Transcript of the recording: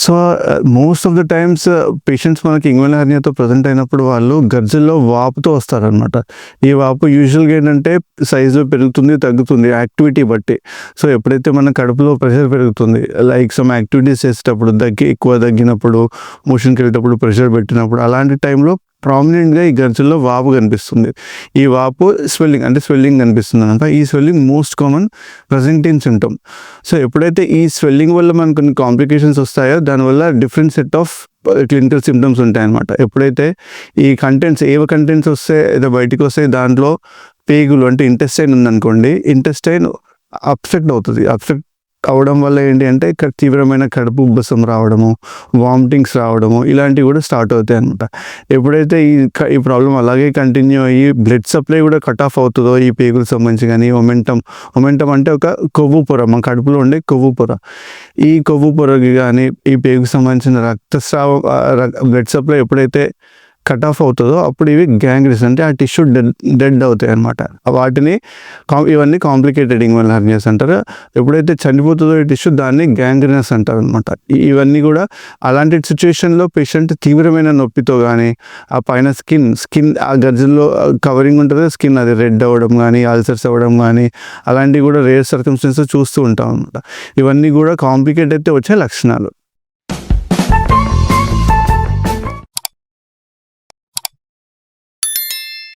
So most of the times patients మనకి inguinal హెర్నియాతో present అయినప్పుడు వాళ్ళు గర్జల్లో వాపుతో వస్తారనమాట ఈ వాపు యూజువల్గా ఏంటంటే సైజు పెరుగుతుంది తగ్గుతుంది యాక్టివిటీ బట్టి. సో ఎప్పుడైతే మన కడుపులో ప్రెషర్ పెరుగుతుంది లైక్ సమ్ యాక్టివిటీస్ చేసేటప్పుడు దగ్గి ఎక్కువ తగ్గినప్పుడు మోషన్కి వెళ్ళేటప్పుడు ప్రెషర్ పెట్టినప్పుడు అలాంటి టైంలో ప్రామినెంట్గా ఈ గర్జల్లో వాపు కనిపిస్తుంది. ఈ వాపు స్వెల్లింగ్ అంటే స్వెల్లింగ్ కనిపిస్తుంది అనమాట. ఈ swelling most common presenting symptom so ఎప్పుడైతే ఈ స్వెల్లింగ్ వల్ల మనకు కొన్ని కాంప్లికేషన్స్ వస్తాయో దానివల్ల different set of clinical symptoms ఉంటాయన్నమాట ఎప్పుడైతే ఈ కంటెంట్స్ ఏవ కంటెంట్స్ వస్తే ఏదో బయటికి వస్తే దాంట్లో పేగులు అంటే ఇంటెస్టైన్ ఉందనుకోండి ఇంటెస్టైన్ అప్సెక్ట్ అవుతుంది. అప్సెక్ట్ అవడం వల్ల ఏంటి అంటే ఇక్కడ తీవ్రమైన కడుపు ఉబ్బసం రావడము వామిటింగ్స్ రావడము ఇలాంటివి కూడా స్టార్ట్ అవుతాయి అనమాట ఎప్పుడైతే ఈ క- ఈ ప్రాబ్లం అలాగే కంటిన్యూ అయ్యి బ్లడ్ సప్లై కూడా కట్ ఆఫ్ అవుతుందో ఈ పేగులకు సంబంధించి కానీ ఒమెంటం ఒమెంటం అంటే ఒక కొవ్వు పొర మన కడుపులో ఉండే కొవ్వు పొర. ఈ కొవ్వు పొరకి కానీ ఈ పేగుకు సంబంధించిన రక్తస్రావం బ్లడ్ సప్లై ఎప్పుడైతే కట్ ఆఫ్ అవుతుందో అప్పుడు ఇవి గ్యాంగ్రీస్ అంటే ఆ టిష్యూ డెడ్ డెడ్ అవుతాయి అనమాట వాటిని ఇవన్నీ కాంప్లికేటెడ్ ఇంగ్వల్ హెర్నియాస్ అంటారు. ఎప్పుడైతే చనిపోతుందో ఈ టిష్యూ దాన్ని గ్యాంగ్రీనస్ అంటారు అనమాట ఇవన్నీ కూడా అలాంటి సిచ్యువేషన్లో పేషెంట్ తీవ్రమైన నొప్పితో కానీ ఆ పైన స్కిన్ స్కిన్ ఆ గజ్జల్లో కవరింగ్ ఉంటుంది స్కిన్ అది రెడ్ అవ్వడం కానీ అల్సర్స్ అవ్వడం కానీ అలాంటివి కూడా రేర్ సర్కమ్స్టెన్సెస్ చూస్తూ ఉంటాం అనమాట ఇవన్నీ కూడా కాంప్లికేట్ అయితే వచ్చే లక్షణాలు.